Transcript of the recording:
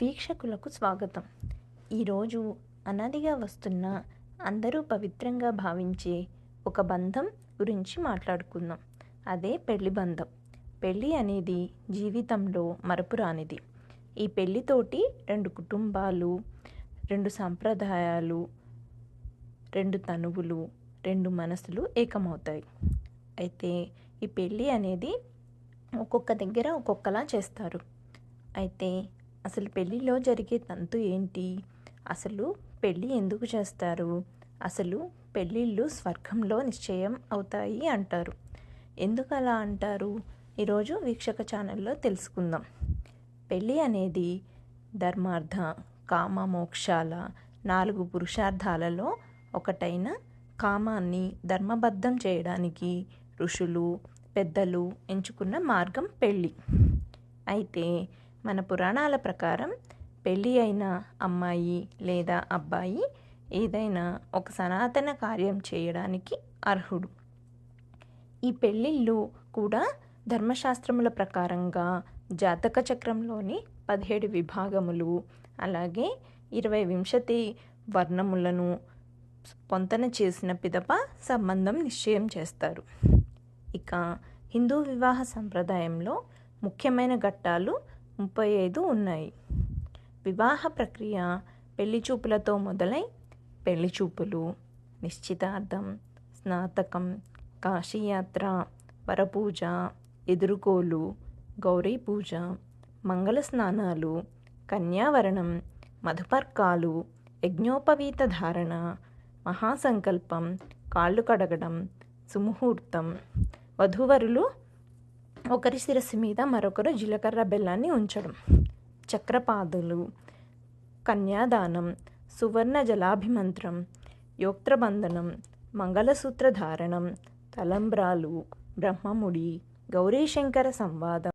వీక్షకులకు స్వాగతం. ఈరోజు అనాదిగా వస్తున్న అందరూ పవిత్రంగా భావించే ఒక బంధం గురించి మాట్లాడుకుందాం. అదే పెళ్ళి బంధం. పెళ్ళి అనేది జీవితంలో మరపురానిది ఈ పెళ్ళితోటి రెండు కుటుంబాలు రెండు సాంప్రదాయాలు రెండు తనువులు రెండు మనసులు ఏకమవుతాయి. అయితే ఈ పెళ్ళి అనేది ఒక్కొక్క దగ్గర ఒక్కొక్కలా చేస్తారు. అయితే అసలు పెళ్ళిలో జరిగే తంతు ఏంటి? అసలు పెళ్ళి ఎందుకు చేస్తారు? అసలు పెళ్ళిళ్ళు స్వర్గంలో నిశ్చయం అవుతాయి అంటారు. ఎందుకు అలా అంటారు? ఈరోజు వీక్షక ఛానల్లో తెలుసుకుందాం. పెళ్ళి అనేది ధర్మార్థ కామ మోక్షాల నాలుగు పురుషార్థాలలో ఒకటైన కామాన్ని ధర్మబద్ధం చేయడానికి ఋషులు పెద్దలు ఎంచుకున్న మార్గం పెళ్ళి. అయితే మన పురాణాల ప్రకారం పెళ్ళి అయిన అమ్మాయి లేదా అబ్బాయి ఏదైనా ఒక సనాతన కార్యం చేయడానికి అర్హుడు. ఈ పెళ్ళిళ్ళు కూడా ధర్మశాస్త్రముల ప్రకారంగా జాతక చక్రంలోని పదిహేడు విభాగములు అలాగే ఇరవై వింశతి వర్ణములను పొంతన చేసిన పిదప సంబంధం నిశ్చయం చేస్తారు. ఇక హిందూ వివాహ సంప్రదాయంలో ముఖ్యమైన ఘట్టాలు ముప్పై ఐదు ఉన్నాయి. వివాహ ప్రక్రియ పెళ్ళి చూపులతో మొదలై పెళ్ళి చూపులు నిశ్చితార్థం స్నాతకం కాశీయాత్ర వరపూజ ఎదురుకోలు గౌరీ పూజ మంగళ స్నానాలు కన్యావరణం మధుపర్కాలు యజ్ఞోపవీత ధారణ మహాసంకల్పం కాళ్ళు కడగడం సుముహూర్తం వధూవరులు ఒకరి శిరస్సు మీద మరొకరు జీలకర్ర బెల్లాన్ని ఉంచడం. చక్రపాదులు కన్యాదానం సువర్ణ జలాభిమంత్రం యోక్త్రబంధనం మంగళసూత్ర ధారణం తలంబ్రాలు బ్రహ్మముడి గౌరీశంకర సంవాదం